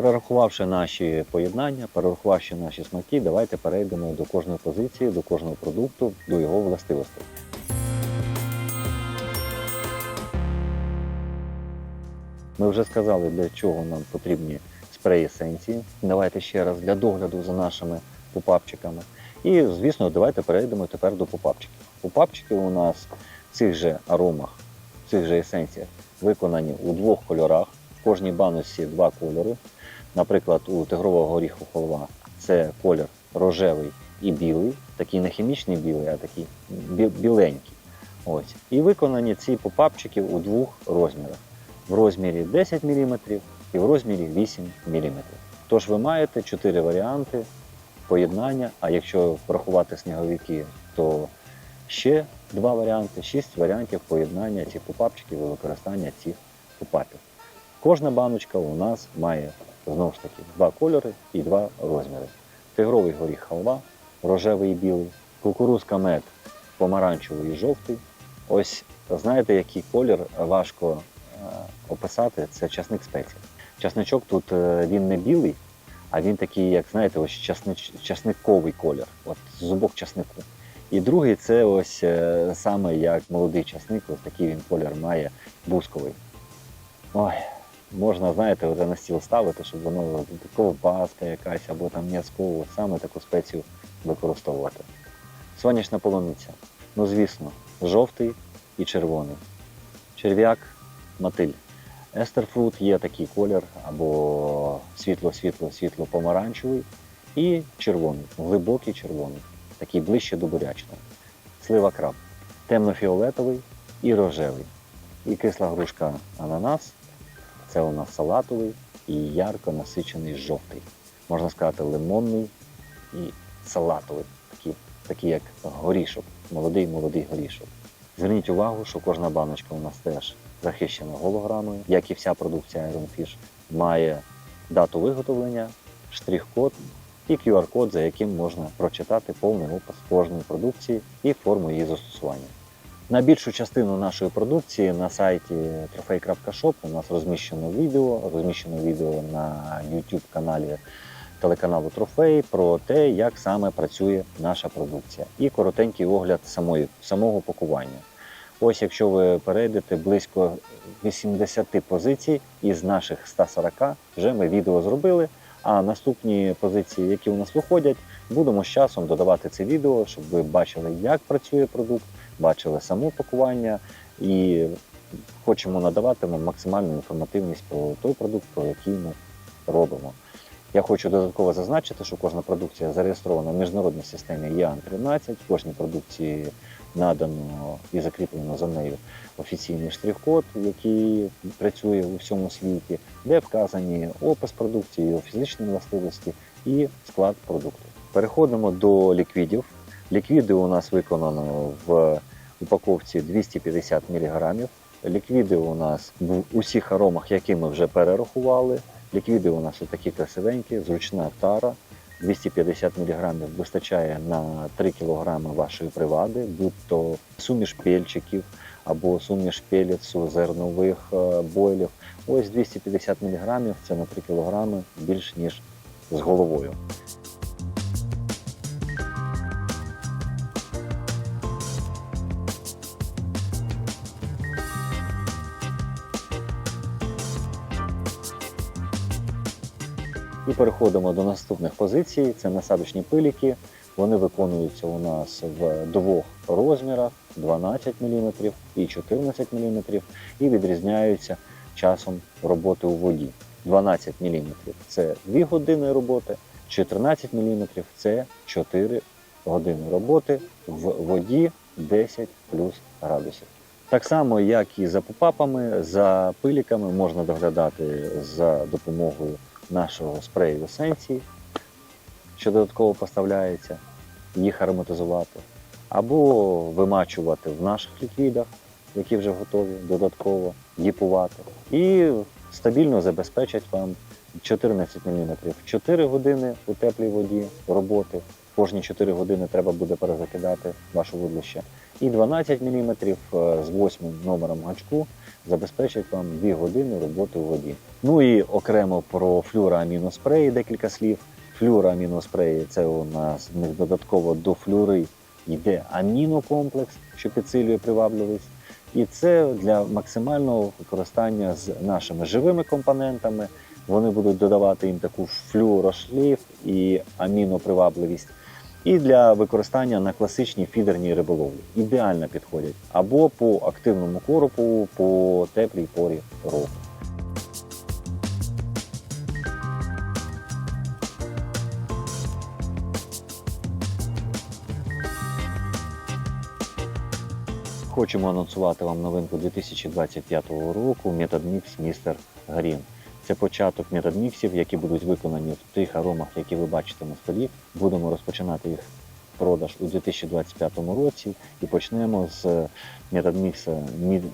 Перерахувавши наші поєднання, перерахувавши наші смаки, давайте перейдемо до кожної позиції, до кожного продукту, до його властивостей. Ми вже сказали, для чого нам потрібні спреї есенції. Давайте ще раз для догляду за нашими попапчиками. І, звісно, давайте перейдемо тепер до попапчиків. Попапчики у нас в цих же аромах, в цих же есенціях виконані у двох кольорах. В кожній баночці два кольори. Наприклад, у тигрового горіху холва це колір рожевий і білий, такий не хімічний білий, а такий біленький. Ось. І виконані ці попапчики у двох розмірах в розмірі 10 мм і в розмірі 8 мм. Тож ви маєте 4 варіанти поєднання, а якщо врахувати сніговики, то ще два варіанти, 6 варіантів поєднання цих попапчиків і використання цих попапів. Кожна баночка у нас має знову ж таки два кольори і два розміри. Тигровий горіх халва, рожевий і білий, кукурузка мед, помаранчевий і жовтий. Ось знаєте, який колір важко е, описати, це часник спецій. Часничок тут е, він не білий, а він такий, як знаєте, ось часнич, часниковий колір, от зубок часнику. І другий це ось е, саме як молодий часник, ось такий він колір має бусковий. Ой, можна, знаєте, вже на стіл ставити, щоб воно ковбаска якась або там м'язково, саме таку спецію використовувати. Сонячна полуниця. Ну, звісно, жовтий і червоний. Черв'як, мотиль. Естерфрут є такий колір або світло-світло, світло-помаранчевий і червоний, глибокий червоний, такий ближче до бурячного. Слива краб, темно-фіолетовий і рожевий. І кисла грушка ананас, це у нас салатовий і ярко насичений жовтий. Можна сказати, лимонний і салатовий, такий, такий як горішок, молодий молодий горішок. Зверніть увагу, що кожна баночка у нас теж захищена голограмою, як і вся продукція Iron Fish, має дату виготовлення, штрих-код і QR-код, за яким можна прочитати повний опис кожної продукції і форму її застосування. На більшу частину нашої продукції на сайті trophy.shop у нас розміщено відео, розміщено відео на YouTube каналі телеканалу Трофей про те, як саме працює наша продукція, і коротенький огляд самої, самого пакування. Ось якщо ви перейдете близько 80 позицій із наших 140, вже ми відео зробили. А наступні позиції, які у нас виходять, будемо з часом додавати це відео, щоб ви бачили, як працює продукт, бачили само пакування і хочемо надавати вам максимальну інформативність про той продукт, про який ми робимо. Я хочу додатково зазначити, що кожна продукція зареєстрована в міжнародній системі ЄАН 13 кожній продукції надано і закріплено за нею офіційний штрих-код, який працює у всьому світі, де вказані опис продукції, його фізичні властивості і склад продукту. Переходимо до ліквідів. Ліквіди у нас виконано в упаковці 250 мг. Ліквіди у нас в усіх аромах, які ми вже перерахували. Ліквіди у нас такі красивенькі, зручна тара. 250 мг вистачає на 3 кг вашої привади, будь то суміш пельчиків або суміш пелецу, зернових е, бойлів. Ось 250 мг це на 3 кг більш ніж з головою. І переходимо до наступних позицій. Це насадочні пиліки. Вони виконуються у нас в двох розмірах 12 мм і 14 мм, і відрізняються часом роботи у воді. 12 мм це 2 години роботи, 14 мм це 4 години роботи в воді 10 плюс градусів. Так само, як і за попапами, за пиліками можна доглядати за допомогою нашого спрею есенції, що додатково поставляється, їх ароматизувати, або вимачувати в наших ліквідах, які вже готові додатково діпувати. І стабільно забезпечать вам 14 мм 4 години у теплій воді роботи. Кожні 4 години треба буде перезакидати ваше вудлище. і 12 мм з 8 номером гачку забезпечать вам 2 години роботи у воді. Ну і окремо про флюроаміноспреї декілька слів. Флюроаміноспреї це у нас в них додатково до флюри йде амінокомплекс, що підсилює привабливість. І це для максимального використання з нашими живими компонентами. Вони будуть додавати їм таку флюорошлейф і амінопривабливість. І для використання на класичній фідерній риболовлі. Ідеально підходять або по активному коропу, по теплій порі року. Хочемо анонсувати вам новинку 2025 року Мікс Містер Грін. Це початок метод-міксів, які будуть виконані в тих аромах, які ви бачите на столі. Будемо розпочинати їх продаж у 2025 році і почнемо з метод-мікса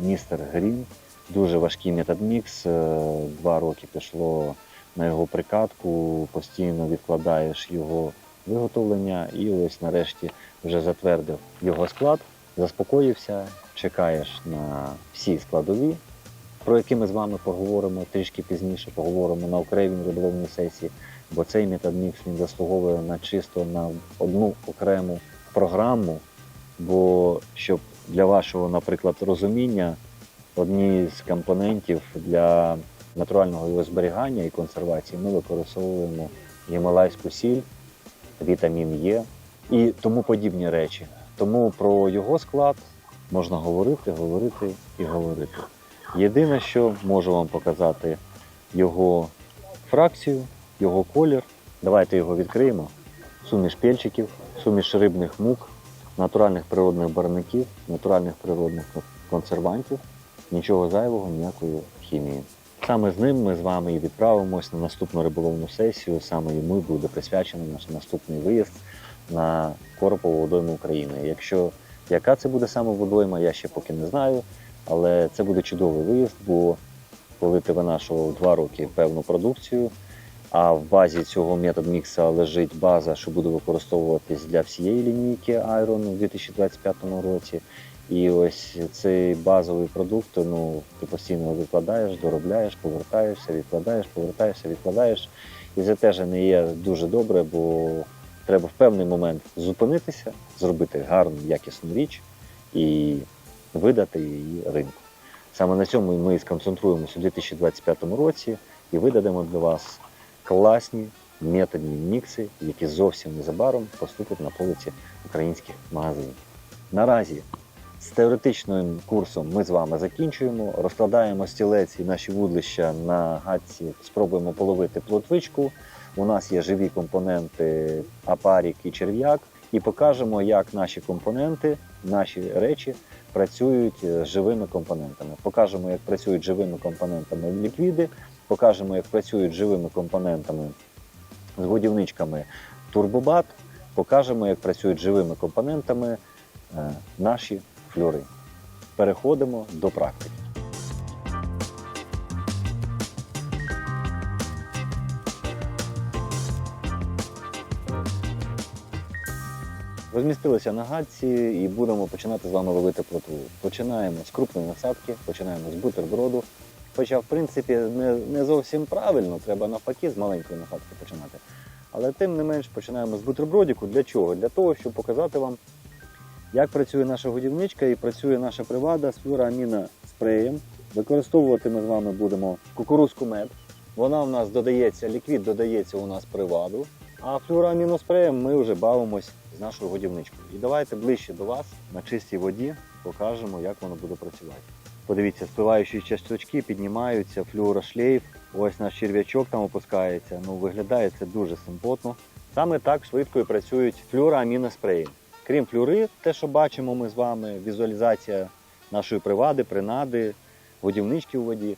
Містер Грін. Дуже важкий метод-мікс. Е, Два роки пішло на його прикатку, постійно відкладаєш його виготовлення і ось нарешті вже затвердив його склад, заспокоївся, чекаєш на всі складові, про які ми з вами поговоримо трішки пізніше, поговоримо на окремій риболовній сесії, бо цей методмікс він заслуговує на чисто на одну окрему програму. Бо щоб для вашого, наприклад, розуміння, одні з компонентів для натурального його зберігання і консервації ми використовуємо гімалайську сіль, вітамін Е і тому подібні речі. Тому про його склад можна говорити, говорити і говорити. Єдине, що можу вам показати його фракцію, його колір. Давайте його відкриємо. Суміш пельчиків, суміш рибних мук, натуральних природних барвників, натуральних природних консервантів, нічого зайвого, ніякої хімії. Саме з ним ми з вами і відправимось на наступну риболовну сесію. Саме йому буде присвячений наш наступний виїзд на Коропову водойму України. Якщо яка це буде саме водойма, я ще поки не знаю. Але це буде чудовий виїзд, бо коли ти винашував два роки певну продукцію, а в базі цього метод мікса лежить база, що буде використовуватись для всієї лінійки Iron у 2025 році. І ось цей базовий продукт, ну ти постійно викладаєш, доробляєш, повертаєшся, відкладаєш, повертаєшся, відкладаєш. І це теж не є дуже добре, бо треба в певний момент зупинитися, зробити гарну, якісну річ і видати її ринку. Саме на цьому ми і сконцентруємося у 2025 році і видадемо для вас класні методні мікси, які зовсім незабаром поступлять на полиці українських магазинів. Наразі з теоретичним курсом ми з вами закінчуємо, розкладаємо стілець і наші вудлища на гадці, спробуємо половити плотвичку. У нас є живі компоненти апарік і черв'як, і покажемо, як наші компоненти, наші речі працюють з живими компонентами. Покажемо, як працюють живими компонентами ліквіди, покажемо, як працюють живими компонентами з годівничками турбобат, покажемо, як працюють живими компонентами е, наші флюри. Переходимо до практики. Розмістилися на гадці і будемо починати з вами ловити плотву. Починаємо з крупної насадки, починаємо з бутерброду. Хоча, в принципі, не, не зовсім правильно, треба навпаки з маленької насадки починати. Але тим не менш починаємо з бутербродіку. Для чого? Для того, щоб показати вам, як працює наша годівничка і працює наша привада з флюроаміна спреєм. Використовувати ми з вами будемо кукурузку мед. Вона в нас додається, ліквід додається у нас приваду. А флюроаміноспреєм ми вже бавимось з нашою годівничкою. І давайте ближче до вас на чистій воді покажемо, як воно буде працювати. Подивіться, спливаючі часточки піднімаються, флюорошлейф. Ось наш черв'ячок там опускається. Ну, виглядає це дуже симпотно. Саме так швидко і працюють флюроаміноспреї. Крім флюри, те, що бачимо ми з вами, візуалізація нашої привади, принади, годівнички у воді,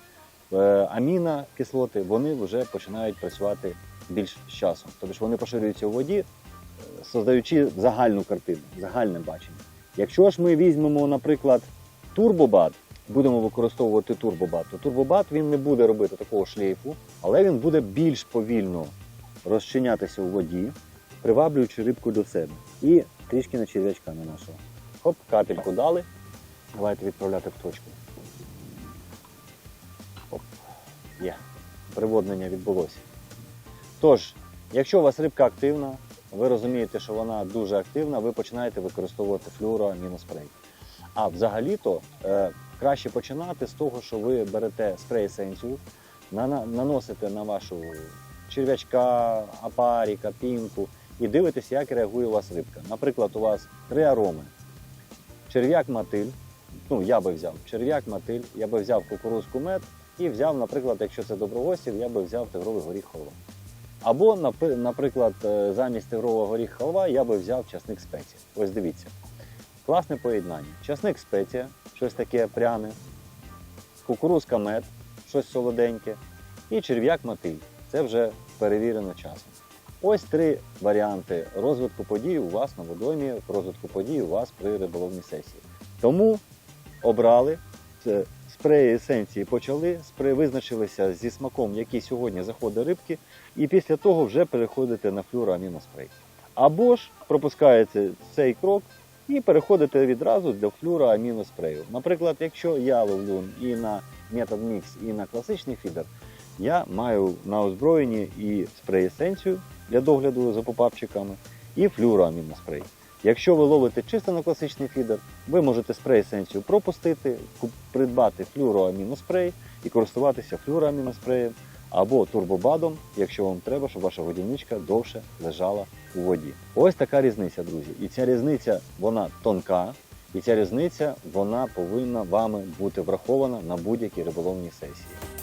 е, амінокислоти, вони вже починають працювати більш з часом. Тобто вони поширюються у воді, создаючи загальну картину, загальне бачення. Якщо ж ми візьмемо, наприклад, турбобат, будемо використовувати турбобат, то турбобат він не буде робити такого шлейфу, але він буде більш повільно розчинятися у воді, приваблюючи рибку до себе. І трішки на черв'ячка на нашого. Хоп, капельку дали. Давайте відправляти в точку. Оп. Є. Приводнення відбулося. Тож, якщо у вас рибка активна, ви розумієте, що вона дуже активна, ви починаєте використовувати флюоаміноспрей. А взагалі-то е, краще починати з того, що ви берете спрей есенцію, нана- наносите на вашу черв'ячка, апаріка, пінку і дивитесь, як реагує у вас рибка. Наприклад, у вас три ароми. Черв'як мотиль, ну я би взяв черв'як мотиль, я би взяв кукурузку мед і взяв, наприклад, якщо це доброгостів, я би взяв тигровий горіх халва. Або, наприклад, е, замість тигрового горіх халва я би взяв часник спеція. Ось дивіться. Класне поєднання. Часник спеція, щось таке пряне, кукурузка мед, щось солоденьке, і черв'як мотиль. Це вже перевірено часом. Ось три варіанти розвитку подій у вас на водоймі, розвитку подій у вас при риболовній сесії. Тому обрали це спреї есенції почали, спреї визначилися зі смаком, який сьогодні заходить рибки, і після того вже переходите на флюроаміноспрей. Або ж пропускаєте цей крок і переходите відразу до флюроаміноспрею. Наприклад, якщо я ловлю і на мікс, і на класичний фідер, я маю на озброєнні і спрей есенцію для догляду за попапчиками, і флюроаміноспрей. Якщо ви ловите чисто на класичний фідер, ви можете спрей есенцію пропустити, придбати флюроаміноспрей і користуватися флюроаміноспреєм або турбобадом, якщо вам треба, щоб ваша годівничка довше лежала у воді. Ось така різниця, друзі. І ця різниця вона тонка, і ця різниця вона повинна вами бути врахована на будь-якій риболовній сесії.